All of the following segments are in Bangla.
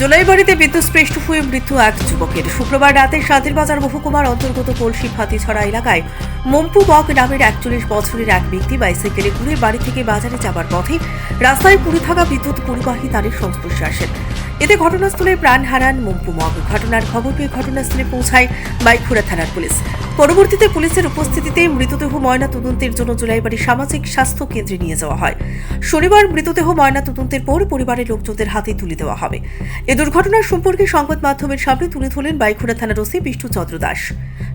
জোলাইবাড়িতে বিদ্যুৎস্পৃষ্ট হয়ে মৃত্যু এক যুবকের। শুক্রবার রাতে শান্তিরবাজার মহকুমার অন্তর্গত কলসি ফাতিছড়া এলাকায় মম্পু বক নামের একচল্লিশ বছরের এক ব্যক্তি বাইসাইকেলে ঘুরে বাড়ি থেকে বাজারে যাবার পথে রাস্তায় পুড়ে থাকা বিদ্যুৎ পরিবাহী তারের সংস্পর্শে আসেন। এতে ঘটনাস্থলে প্রাণ হারান মম্পু মগ। ঘটনার খবর পেয়ে ঘটনাস্থলে পৌঁছায় বাইখুড়া থানার পুলিশ। পরবর্তীতে পুলিশের উপস্থিতিতে মৃতদেহ ময়না তদন্তের জন্য জুলাইবাড়ি সামাজিক স্বাস্থ্য কেন্দ্রে নিয়ে যাওয়া হয়। শনিবার মৃতদেহ ময়না তদন্তের পর পরিবারের লোকজনদের হাতে তুলে দেওয়া হবে। এ দুর্ঘটনার সম্পর্কে সংবাদ মাধ্যমের সামনে তুলে ধরলেন বাইখুড়া থানার OC Bishnu Chandra Das.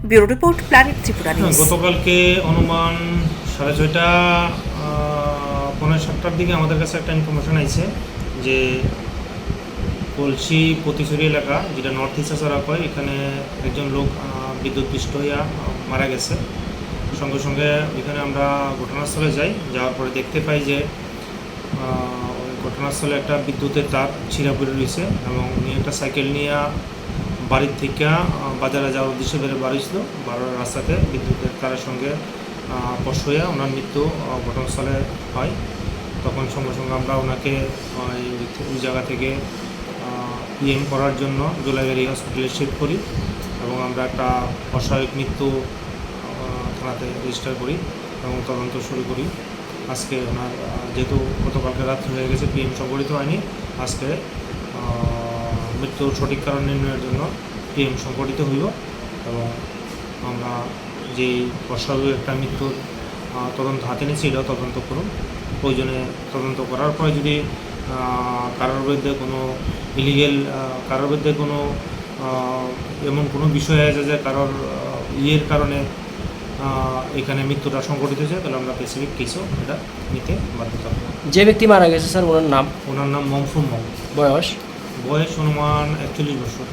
Bureau report planet Tripura হ্যাঁ, নিউজ। গতকালকে অনুমান সাড়ে ছয়টা পনেরো সাতটার দিকে আমাদের কাছে একটা ইনফরমেশন আইছে যে কলসি পতিচুরি এলাকা যেটা নর্থ ইস্ট আসারা কয় এখানে একজন লোক আহ, বিদ্যুৎপৃষ্ট হইয়া মারা গেছে। সঙ্গে সঙ্গে এখানে আমরা ঘটনাস্থলে যাই যাওয়ার পরে দেখতে পাই যে ঘটনাস্থলে একটা বিদ্যুতের তার ছিঁড়া পড়ে রয়েছে এবং উনি একটা সাইকেল নিয়ে বাড়ির থেকে বাজারে যাওয়ার উদ্দেশ্যে বেড়ে বাড়ি ছিল বারোর রাস্তাতে বিদ্যুতের তারের সঙ্গে স্পর্শ হয়ে ওনার মৃত্যু ঘটনাস্থলে হয়। তখন সঙ্গে সঙ্গে আমরা ওনাকে ওই জায়গা থেকে পিএম করার জন্য জোলাইবাড়ি হসপিটালে শিফট করি এবং আমরা একটা অস্বাভাবিক মৃত্যু থানাতে রেজিস্টার করি এবং তদন্ত শুরু করি। আজকে ওনার যেহেতু গতকালকে রাত্রি হয়ে গেছে পিএম সংগঠিত হয়নি। আজকে মৃত্যুর সঠিক কারণ নির্ণয়ের জন্য পিএম সংগঠিত হইল এবং আমরা যেই অস্বাভাবিক একটা মৃত্যুর তদন্ত হাতে নিয়েছি, এটাও তদন্ত করুন। প্রয়োজনে তদন্ত করার পরে যদি কারোর বিরুদ্ধে কোনো ইলিগেল কারোর বিরুদ্ধে কোনো এমন কোনো বিষয় আছে যে কারোর ইয়ের কারণে এখানে মৃত্যুটা সংঘটিত হয়েছে? তাহলে আমরা স্পেসিফিক কেসও এটা নিতে বাধ্য থাকব। যে ব্যক্তি মারা গেছে স্যার ওনার নাম? ওনার নাম মমফুম মম বয়স? বয়স অনুমান একচল্লিশ বছর।